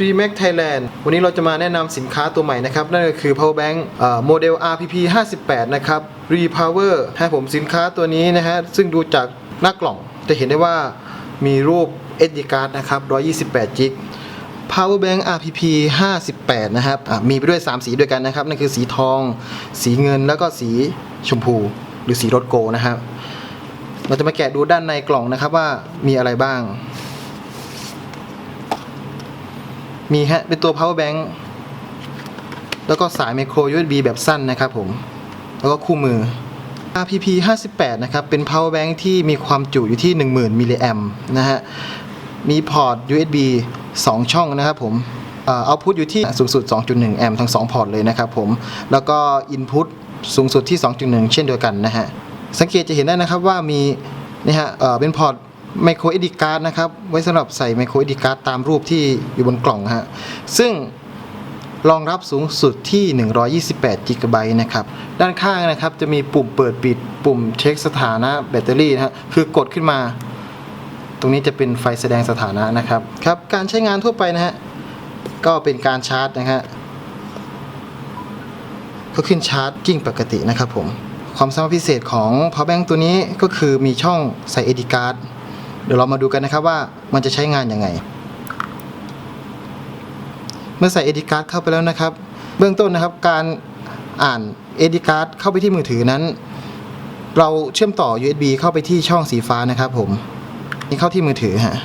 Remax Thailand วันนี้เราจะมาแนะนำสินค้าตัวใหม่นะครับ นั่นก็คือ power bank โมเดล RPP 58 นะครับ Repower ให้ผมสินค้าตัวนี้นะฮะ ซึ่งดูจากหน้ากล่องจะเห็นได้ว่ามีรูป SD card นะครับ 128 g b power bank RPP 58 นะครับมีไปด้วย 3 สีด้วยกันนะครับ นั่นคือสีทอง สีเงินแล้วก็สีชมพู หรือสีรถโกนะครับ เราจะมาแกะดูด้านในกล่องนะครับว่ามีอะไรบ้าง มีฮะ เป็นตัว power bank แล้วก็สาย micro USB แบบสั้นนะครับผม แล้วก็คู่มือ RPP 58นะครับ เป็น power bank ที่มีความจุอยู่ที่ 10,000มิลลิแอมนะฮะ มีพอร์ต USB 2 ช่องนะครับผมเอาพุทอยู่ที่สูงสุด 2.1 แอมป์ทั้ง 2 พอร์ตเลยนะครับผม แล้วก็ Input สูงสุดที่ 2.1 เช่นเดียวกันนะฮะ สังเกตจะเห็นได้นะครับว่ามีนี่ฮะเป็นพอร์ต micro SD card นะครับ ไว้สำหรับใส่ micro SD card ตามรูปที่อยู่บนกล่องฮะซึ่งรองรับสูงสุดที่ 128 g b นะครับ ด้านข้างนะครับจะมีปุ่มเปิดปิด ปุ่มเช็คสถานะแบตเตอรี่นะฮะคือกดขึ้นมา ตรงนี้จะเป็นไฟแสดงสถานะนะครับ ครับ การใช้งานทั่วไปนะฮะ ก็เป็นการชาร์จนะฮะ ก็ขึ้นชาร์จจริงปกตินะครับผม ความสามารถพิเศษของ power bank ตัวนี้ก็คือมีช่องใส่ SD card เดี๋ยวเรามาดูกันนะครับว่ามันจะใช้งานยังไง เมื่อใส่ SD card เข้าไปแล้วนะครับ เบื้องต้นนะครับการอ่าน SD card เข้าไปที่มือถือนั้น เราเชื่อมต่อ USB เข้าไปที่ช่องสีฟ้านะครับผมนี่เข้าที่มือถือฮะ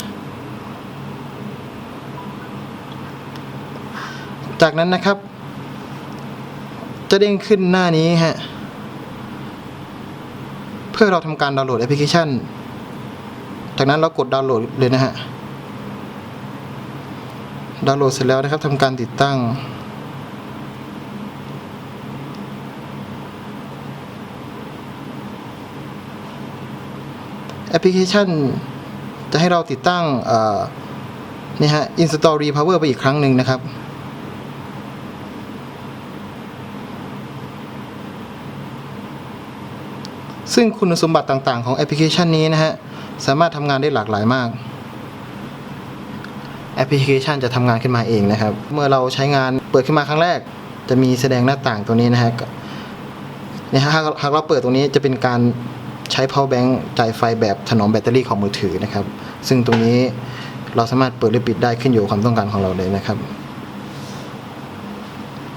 จากนั้นนะครับ จะเด้งขึ้นหน้านี้ฮะเพื่อเราทำการดาวน์โหลดแอปพลิเคชัน จากนั้นเรากดดาวน์โหลดเลยนะฮะ ดาวน์โหลดเสร็จแล้วนะครับทำการติดตั้ง แอปพลิเคชัน จะให้เราติดตั้งนี่ฮะ install repower ไปอีกครั้งหนึ่งนะครับ ซึ่งคุณสมบัติต่างๆ ของแอปพลิเคชันนี้นะฮะ สามารถทำงานได้หลากหลายมาก แอปพลิเคชันจะทำงานขึ้นมาเองนะครับ เมื่อเราใช้งานเปิดขึ้นมาครั้งแรก จะมีแสดงหน้าต่างตัวนี้นะฮะเนี่ยฮะหากหากเราเปิดตรงนี้จะเป็นการใช้ power bank จ่ายไฟแบบถนอมแบตเตอรี่ของมือถือนะครับ ซึ่งตรงนี้เราสามารถเปิดหรือปิดได้ขึ้นอยู่กับความต้องการของเราเลยนะครับ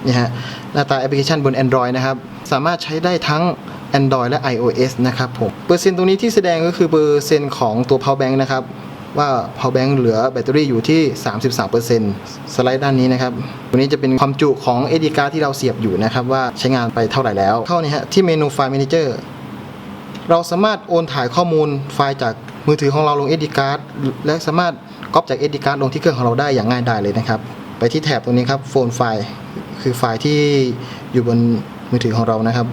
นี่ฮะหน้าตาแอปพลิเคชันบน Android นะครับ สามารถใช้ได้ทั้ง Android และ iOS นะครับผมเปอร์เซ็นต์ตรงนี้ที่แสดงก็คือเปอร์เซ็นต์ของตัว power bank นะครับ ว่า power bank เหลือแบตเตอรี่อยู่ที่ 33%สไลด์ด้านนี้นะครับตัวนี้จะเป็นความจุของ SD card ที่เราเสียบอยู่นะครับ ว่าใช้งานไปเท่าไหร่แล้ว เข้านี่ฮะที่เมนูไฟล์ Manager เราสามารถโอนถ่ายข้อมูลไฟล์จากมือถือของเราลง SD card และสามารถก๊อปจาก SD card ลงที่เครื่องของเราได้อย่างง่ายดายเลยนะครับ ไปที่แถบตรงนี้ครับโฟนไฟล์คือไฟล์ที่อยู่บนมือถือของเรานะครับ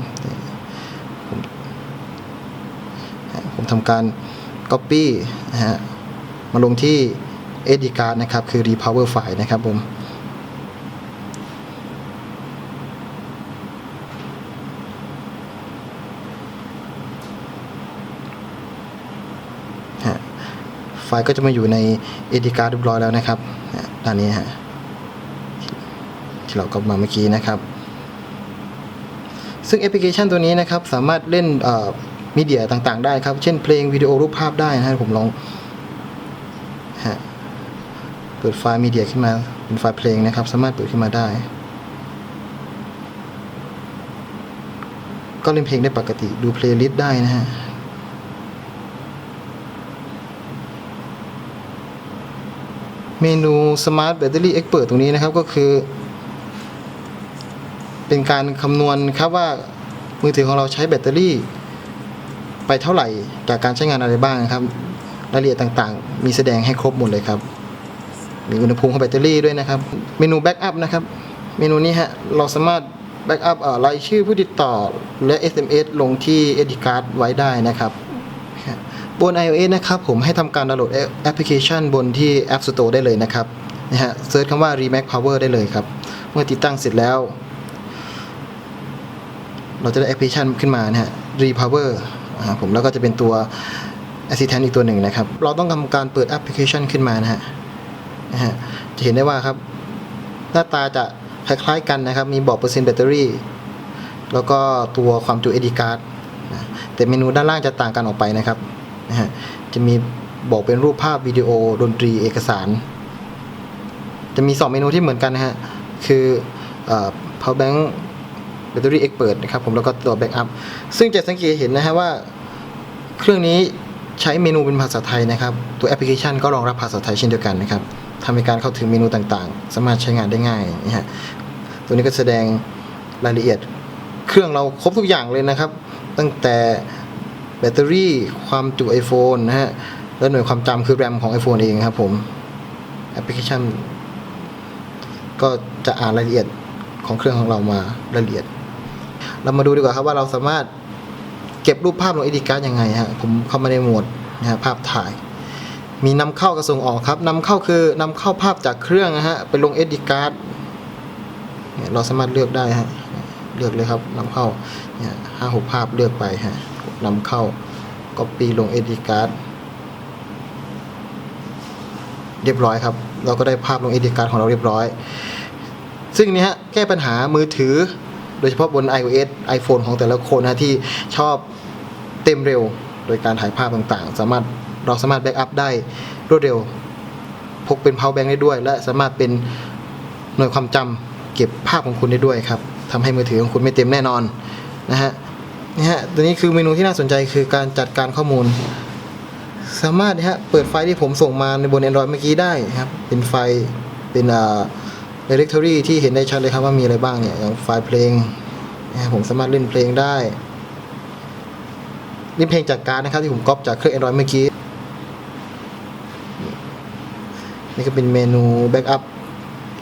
ผมผม ทำการ Copy นะฮะมาลงที่ SD card นะครับ คือ repower file นะครับผมไฟล์ก็จะมาอยู่ใน SD card เรียบร้อยแล้วนะครับด้านนี้ฮะที่เราก็มาเมื่อกี้นะครับ ซึ่งแอปพลิเคชันตัวนี้นะครับ สามารถเล่น มีเดียต่างๆ ได้ครับ เช่นเพลงวิดีโอรูปภาพได้นะฮะผมลองฮะเปิดไฟล์มีเดียขึ้นมาเป็นไฟล์เพลงนะครับ สามารถเปิดขึ้นมาได้ ก็เล่นเพลงได้ปกติดูเพลย์ลิสต์ได้นะฮะเมนู Smart Battery Expert ตรงนี้นะครับก็คือ เป็นการคำนวณครับว่ามือถือของเราใช้แบตเตอรี่ ไปเท่าไหร่จากการใช้งานอะไรบ้างนะครับ รายละเอียดต่างๆ มีแสดงให้ครบหมดเลยครับ มีอุณหภูมิของแบตเตอรี่ด้วยนะครับ เมนูแบ็กอัพนะครับ เมนูนี้ฮะเราสามารถแบ็กอัพรายชื่อผู้ติดต่อและ SMS ลงที่ SD card ไว้ได้นะครับ บน iOS นะครับผมให้ทำการดาวน์โหลดแอปพลิเคชันบนที่ App Store ได้เลยนะครับนะฮะเซิร์ชคำว่า Remax Power ได้เลยครับ เมื่อติดตั้งเสร็จแล้ว เราจะได้แอปพลิเคชันขึ้นมานะฮะ Repower อ่าผมแล้วก็จะเป็นตัว Assistant อีกตัวหนึ่งนะครับ เราต้องทำการเปิดแอปพลิเคชันขึ้นมานะฮะนะฮะจะเห็นได้ว่าครับ หน้าตาจะคล้ายๆกันนะครับ มีบอกเปอร์เซ็นต์แบตเตอรี่แล้วก็ตัวความจุ SD card นะแต่เมนูด้านล่างจะต่างกันออกไปนะครับนะฮะจะมีบอกเป็นรูปภาพวิดีโอดนตรีเอกสาร จะมี 2 เมนูที่เหมือนกันนะฮะคือเอ่อ power bank battery expert นะครับผมแล้วก็ตัว backup ซึ่งจะสังเกตเห็นนะฮะว่า เครื่องนี้ใช้เมนูเป็นภาษาไทยนะครับ ตัวแอปพลิเคชันก็รองรับภาษาไทยเช่นเดียวกันนะครับทำให้การเข้าถึงเมนูต่างๆ สามารถใช้งานได้ง่ายนะฮะตัวนี้ก็แสดงรายละเอียด เครื่องเราครบทุกอย่างเลยนะครับ ตั้งแต่แบตเตอรี่ความจุ iPhone นะฮะและหน่วยความจำคือ RAM ของ iPhone เองครับผมแอปพลิเคชัน ก็จะอ่านรายละเอียดของเครื่องของเรามารายละเอียด เรามาดูดีกว่าครับว่าเราสามารถ เก็บรูปภาพลง SD card ยังไงฮะผมเข้ามาในโหมดนะฮะภาพถ่าย มีนำเข้ากับส่งออกครับนำเข้าคือนำเข้าภาพจากเครื่องนะฮะไปลง SD card เนี่ยเราสามารถเลือกได้ฮะเลือกเลยครับนำเข้าเนี่ยห้าหกภาพเลือกไปฮะนำเข้า copy ลง SD card เรียบร้อยครับ เราก็ได้ภาพลง SD card ของเราเรียบร้อย ซึ่งเนี้ฮะแก้ปัญหามือถือ โดยเฉพาะบน iOS iPhone ของแต่ละคนนะที่ชอบเต็มเร็ว โดยการถ่ายภาพต่างๆ สามารถเราสามารถแบ็กอัพได้รวดเร็ว พกเป็น power bank ได้ด้วย และสามารถเป็นหน่วยความจำเก็บภาพของคุณได้ด้วยครับทำให้มือถือของคุณไม่เต็มแน่นอนนะฮะนี่ฮะตัวนี้คือเมนูที่น่าสนใจคือการจัดการข้อมูล สามารถนะฮะเปิดไฟล์ที่ผมส่งมาในบน Android เมื่อกี้ได้ครับ เป็นไฟล์เป็นอ่า directory ที่เห็นได้ชัดเลยครับว่ามีอะไรบ้างเนี่ยอย่างไฟล์เพลงผมสามารถเล่นเพลงได้นี่เพลงจากการนะครับที่ผมก๊อปจากเครื่อง Android เมื่อกี้ นี่ก็เป็นเมนู Backup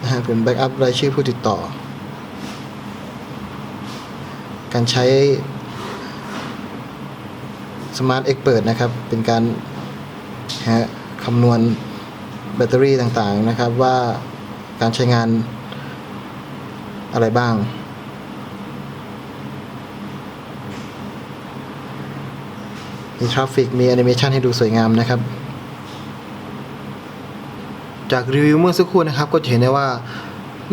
นะฮะผม Backup รายชื่อผู้ติดต่อ การใช้ Smart Expert นะครับ เป็นการฮะคำนวณแบตเตอรี่ต่างๆนะครับว่า การใช้งานอะไรบ้าง มีทราฟฟิก มีแอนิเมชันให้ดูสวยงามนะครับ จากรีวิวเมื่อสักครู่นะครับ ก็จะเห็นได้ว่า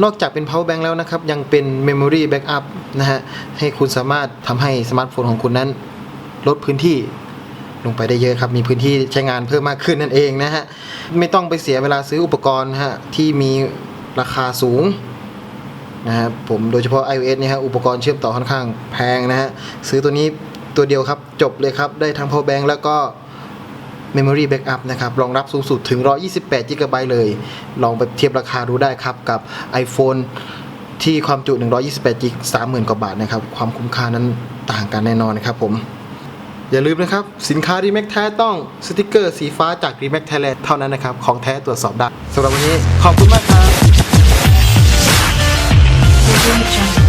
นอกจากเป็น power bank แล้วนะครับ ยังเป็น memory backup นะฮะ ให้คุณสามารถทำให้สมาร์ทโฟนของคุณนั้น ลดพื้นที่ลงไปได้เยอะครับ มีพื้นที่ใช้งานเพิ่มมากขึ้นนั่นเองนะฮะ ไม่ต้องไปเสียเวลาซื้ออุปกรณ์นะฮะ ที่มี ราคาสูงนะครับผมโดยเฉพาะ iOS เนี่ยฮะอุปกรณ์เชื่อมต่อค่อนข้างแพงนะฮะซื้อตัวนี้ตัวเดียวครับ จบเลยครับ ได้ทั้ง power bank แล้วก็ memory backup นะครับ รองรับสูงสุดถึง 128 GB เลย ลองไปเทียบราคาดูได้ครับ กับ iPhone ที่ความจุ 128 GB 30,000 กว่าบาทนะครับ ความคุ้มค่านั้นต่างกันแน่นอนนะครับผม อย่าลืมนะครับ สินค้ารีแม็กแท้ต้องสติกเกอร์สีฟ้าจากรีแม็กไทยแลนด์เท่านั้นนะครับ ของแท้ตรวจสอบได้สำหรับวันนี้ขอบคุณมากครับ